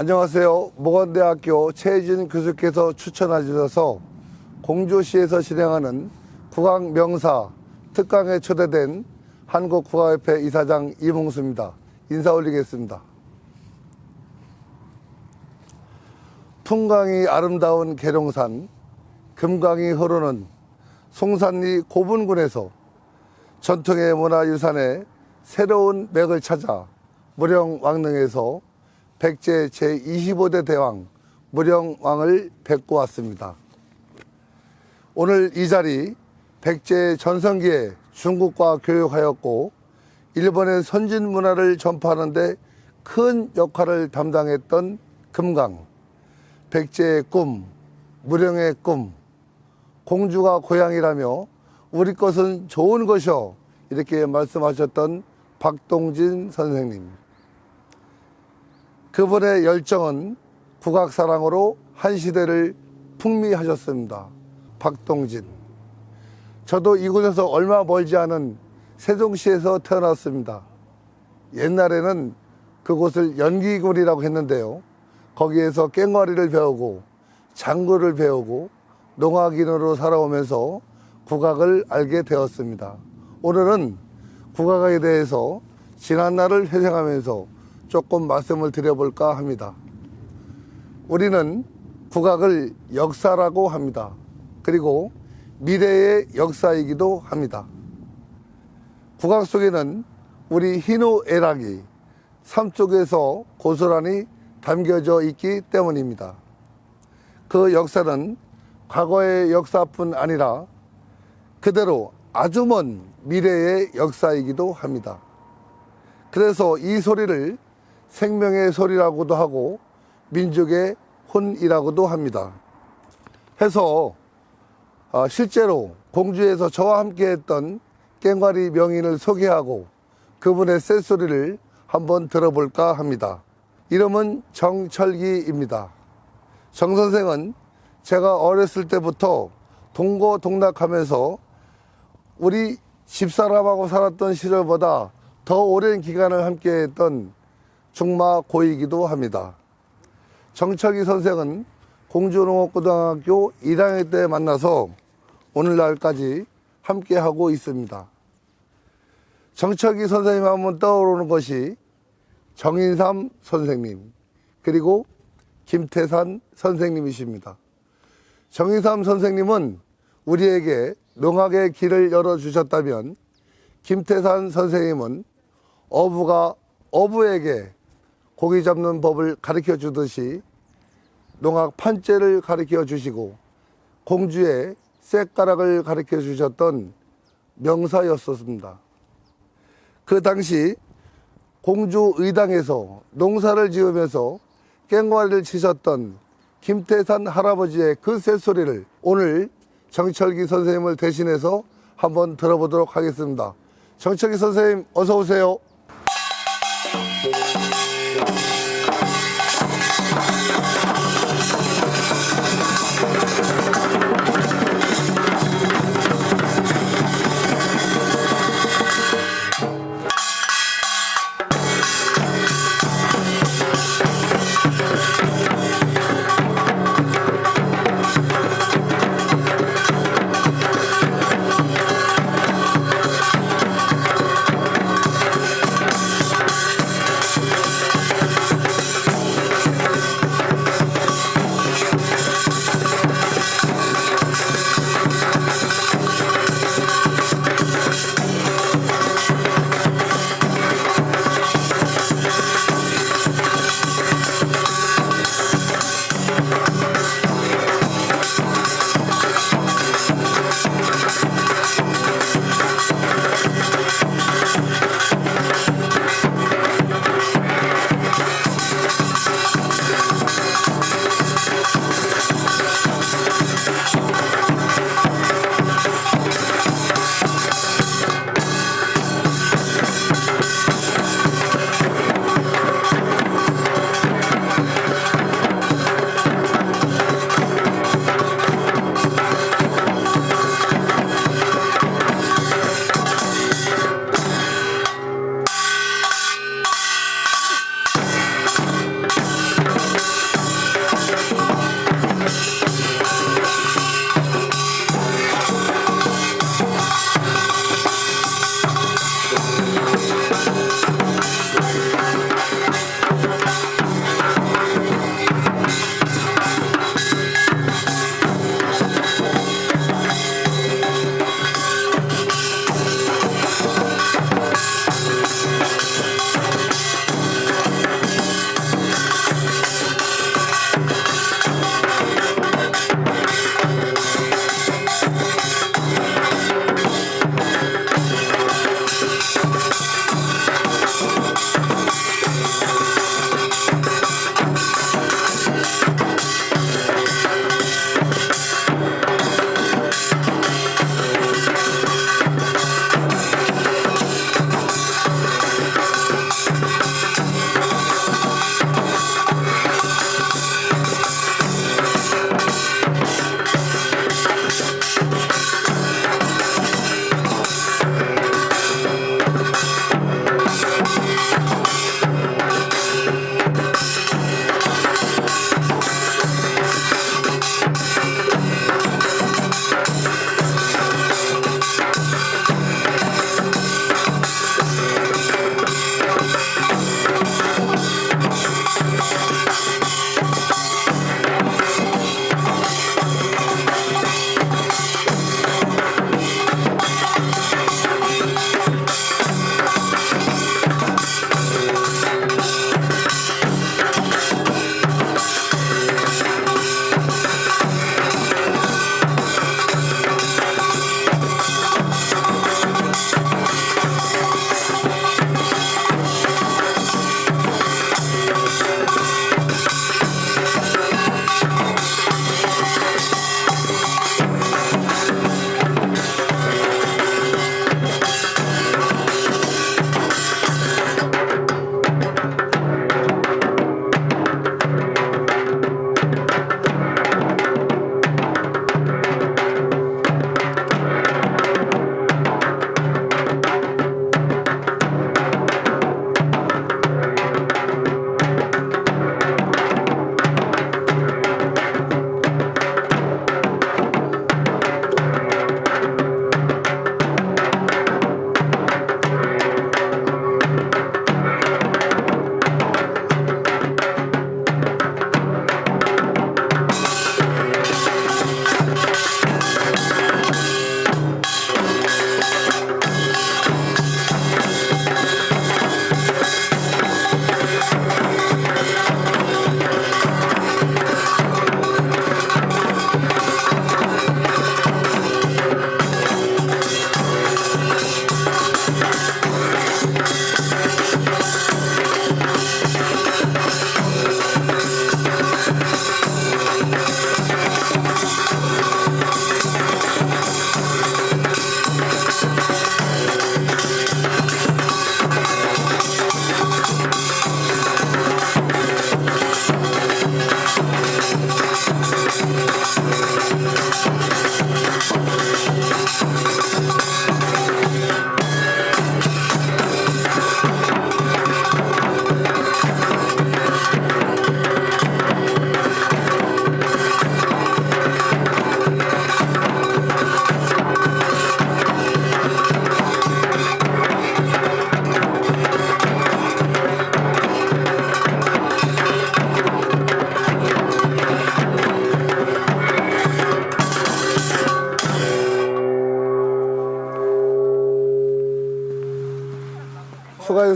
안녕하세요. 모건대학교 최혜진 교수께서 추천해 주셔서 공주시에서 진행하는 국악 명사 특강에 초대된 한국국악협회 이사장 이몽수입니다. 인사 올리겠습니다. 풍광이 아름다운 계룡산, 금강이 흐르는 송산리 고분군에서 전통의 문화유산에 새로운 맥을 찾아 무령 왕릉에서 백제 제25대 대왕 무령왕을 뵙고 왔습니다. 오늘 이 자리 백제 전성기에 중국과 교육하였고 일본의 선진 문화를 전파하는데 큰 역할을 담당했던 금강, 백제의 꿈, 무령의 꿈, 공주가 고향이라며 우리 것은 좋은 것이요 이렇게 말씀하셨던 박동진 선생님. 그분의 열정은 국악사랑으로 한 시대를 풍미하셨습니다. 박동진. 저도 이곳에서 얼마 멀지 않은 세종시에서 태어났습니다. 옛날에는 그곳을 연기군이라고 했는데요. 거기에서 깽가리를 배우고 장구를 배우고 농악인으로 살아오면서 국악을 알게 되었습니다. 오늘은 국악에 대해서 지난 날을 회상하면서 조금 말씀을 드려볼까 합니다. 우리는 국악을 역사라고 합니다. 그리고 미래의 역사이기도 합니다. 국악 속에는 우리 희노애락이 삶 속에서 고스란히 담겨져 있기 때문입니다. 그 역사는 과거의 역사뿐 아니라 그대로 아주 먼 미래의 역사이기도 합니다. 그래서 이 소리를 생명의 소리라고도 하고 민족의 혼이라고도 합니다. 해서 아, 실제로 공주에서 저와 함께 했던 깽가리 명인을 소개하고 그분의 쇳소리를 한번 들어볼까 합니다. 이름은 정철기입니다. 정 선생은 제가 어렸을 때부터 동고동락하면서 우리 집사람하고 살았던 시절보다 더 오랜 기간을 함께 했던 중마 고이기도 합니다. 정철기 선생은 공주농업고등학교 1학년 때 만나서 오늘날까지 함께하고 있습니다. 정철기 선생님 하면 떠오르는 것이 정인삼 선생님 그리고 김태산 선생님이십니다. 정인삼 선생님은 우리에게 농학의 길을 열어주셨다면 김태산 선생님은 어부가 어부에게 고기 잡는 법을 가르쳐 주듯이 농악 판재를 가르쳐 주시고 공주의 쇳가락을 가르쳐 주셨던 명사였었습니다. 그 당시 공주 의당에서 농사를 지으면서 깽과리를 치셨던 김태산 할아버지의 그 쇳소리를 오늘 정철기 선생님을 대신해서 한번 들어보도록 하겠습니다. 정철기 선생님 어서 오세요.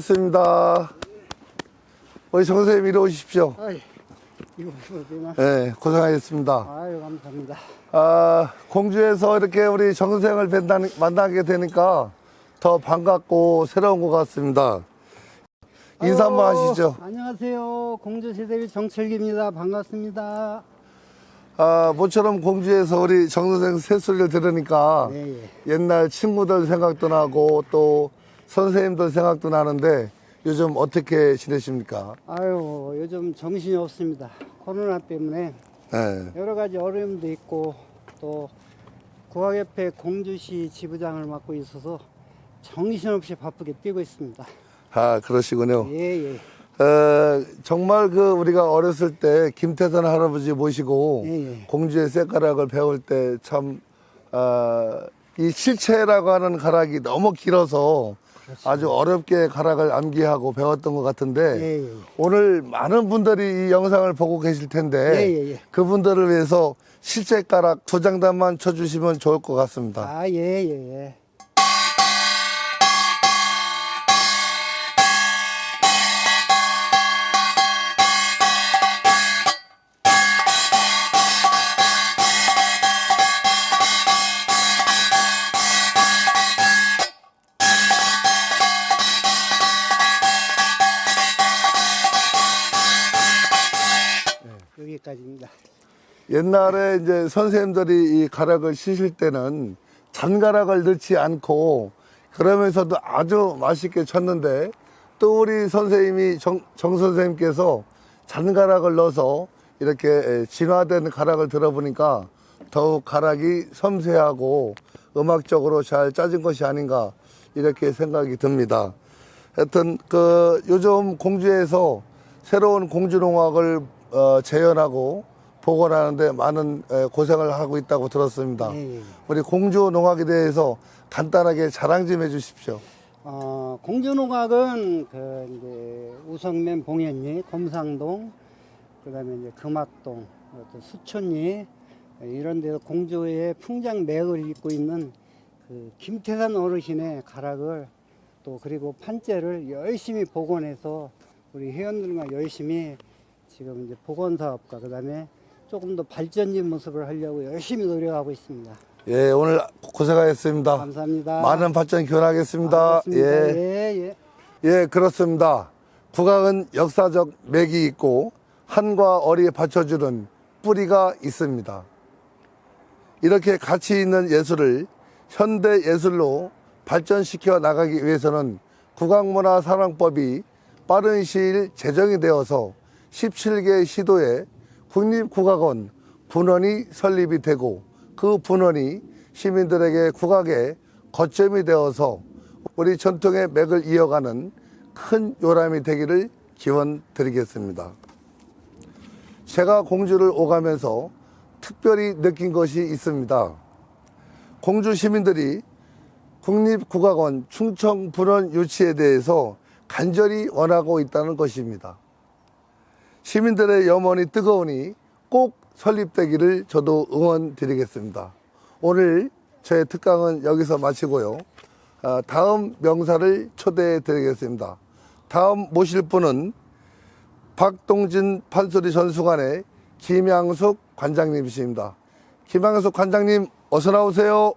수고하셨습니다. 우리 정 선생님 이리 오십시오. 아이, 이거 무슨 되나? 네, 고생하셨습니다. 아유, 감사합니다. 아, 공주에서 이렇게 우리 정 선생을 만나게 되니까 더 반갑고 새로운 것 같습니다. 인사 한번 아유, 하시죠. 안녕하세요. 공주시대의 정철기입니다. 반갑습니다. 아, 모처럼 공주에서 우리 정 선생 새소리를 들으니까 네, 예. 옛날 친구들 생각도 나고 또 선생님들 생각도 나는데 요즘 어떻게 지내십니까? 아유, 요즘 정신이 없습니다. 코로나 때문에 네. 여러 가지 어려움도 있고 또 국악협회 공주시 지부장을 맡고 있어서 정신없이 바쁘게 뛰고 있습니다. 아, 그러시군요. 예, 예. 에, 정말 그 우리가 어렸을 때 김태선 할아버지 모시고 예, 예. 공주의 쇳가락을 배울 때 참, 아, 이 실체라고 하는 가락이 너무 길어서 아주 어렵게 가락을 암기하고 배웠던 것 같은데 예, 예. 오늘 많은 분들이 이 영상을 보고 계실 텐데 예, 예, 예. 그분들을 위해서 실제 가락 두 장단만 쳐주시면 좋을 것 같습니다. 아, 예, 예, 예. 여기까지입니다. 옛날에 이제 선생님들이 이 가락을 치실 때는 잔가락을 넣지 않고 그러면서도 아주 맛있게 쳤는데 또 우리 선생님이 정, 정 선생님께서 잔가락을 넣어서 이렇게 에, 진화된 가락을 들어보니까 더욱 가락이 섬세하고 음악적으로 잘 짜진 것이 아닌가 이렇게 생각이 듭니다. 하여튼 그 요즘 공주에서 새로운 공주농악을 어, 재현하고 복원하는데 많은 에, 고생을 하고 있다고 들었습니다. 예, 예. 우리 공주농악에 대해서 간단하게 자랑 좀 해주십시오. 어, 공주농악은 그 이제 우성면 봉현리, 검상동, 그다음에 이제 금악동, 또 수촌리 이런 데서 공주의 풍장 맥을 잇고 있는 그 김태산 어르신의 가락을 또 그리고 판재를 열심히 복원해서 우리 회원들과 열심히 지금 이제 복원 사업과 그다음에 조금 더 발전적인 모습을 하려고 열심히 노력하고 있습니다. 예, 오늘 고생하셨습니다. 감사합니다. 많은 발전 기원하겠습니다. 알겠습니다. 예. 예, 예. 예, 그렇습니다. 국악은 역사적 맥이 있고 한과 어리에 받쳐주는 뿌리가 있습니다. 이렇게 가치 있는 예술을 현대 예술로 발전시켜 나가기 위해서는 국악문화 사랑법이 빠른 시일 제정이 되어서 17개 시도에 국립국악원 분원이 설립이 되고 그 분원이 시민들에게 국악의 거점이 되어서 우리 전통의 맥을 이어가는 큰 요람이 되기를 기원 드리겠습니다. 제가 공주를 오가면서 특별히 느낀 것이 있습니다. 공주 시민들이 국립국악원 충청분원 유치에 대해서 간절히 원하고 있다는 것입니다. 시민들의 염원이 뜨거우니 꼭 설립되기를 저도 응원 드리겠습니다. 오늘 저의 특강은 여기서 마치고요. 아, 다음 명사를 초대해 드리겠습니다. 다음 모실 분은 박동진 판소리 전수관의 김양숙 관장님이십니다. 김양숙 관장님 어서 나오세요.